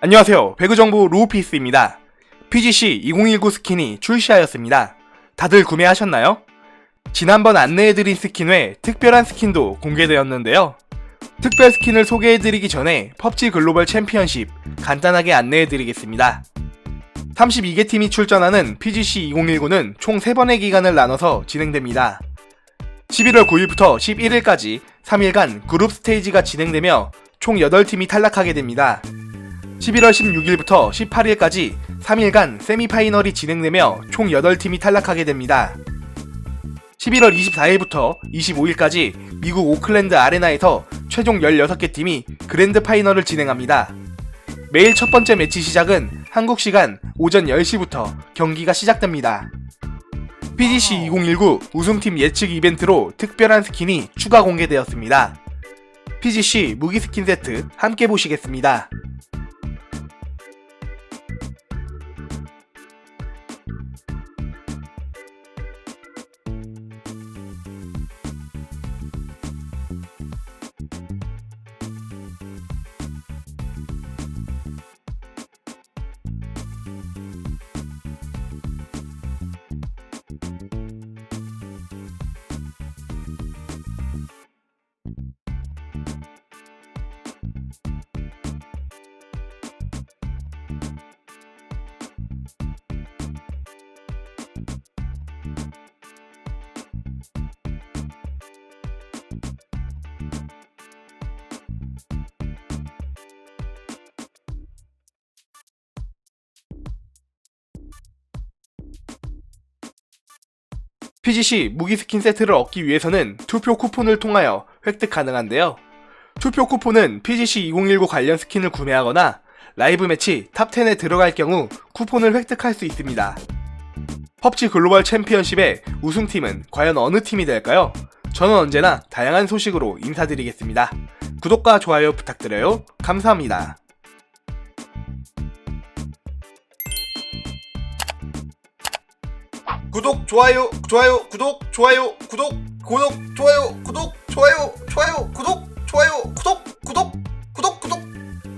안녕하세요. 배구정보 로우피스입니다. PGC 2019 스킨이 출시하였습니다. 다들 구매하셨나요? 지난번 안내해드린 스킨 외 특별한 스킨도 공개되었는데요. 특별 스킨을 소개해드리기 전에 펍지 글로벌 챔피언십 간단하게 안내해드리겠습니다. 32개 팀이 출전하는 PGC 2019는 총 3번의 기간을 나눠서 진행됩니다. 11월 9일부터 11일까지 3일간 그룹 스테이지가 진행되며 총 8팀이 탈락하게 됩니다. 11월 16일부터 18일까지 3일간 세미파이널이 진행되며 총 8팀이 탈락하게 됩니다. 11월 24일부터 25일까지 미국 오클랜드 아레나에서 최종 16개 팀이 그랜드 파이널을 진행합니다. 매일 첫 번째 매치 시작은 한국 시간 오전 10시부터 경기가 시작됩니다. PGC 2019 우승팀 예측 이벤트로 특별한 스킨이 추가 공개되었습니다. PGC 무기 스킨 세트 함께 보시겠습니다. PGC 무기 스킨 세트를 얻기 위해서는 투표 쿠폰을 통하여 획득 가능한데요. 투표 쿠폰은 PGC 2019 관련 스킨을 구매하거나 라이브 매치 탑10에 들어갈 경우 쿠폰을 획득할 수 있습니다. 펍지 글로벌 챔피언십의 우승팀은 과연 어느 팀이 될까요? 저는 언제나 다양한 소식으로 인사드리겠습니다. 구독과 좋아요 부탁드려요. 감사합니다. 구독 좋아요 좋아요 구독 좋아요 구독 구독 좋아요 구독 좋아요 좋아요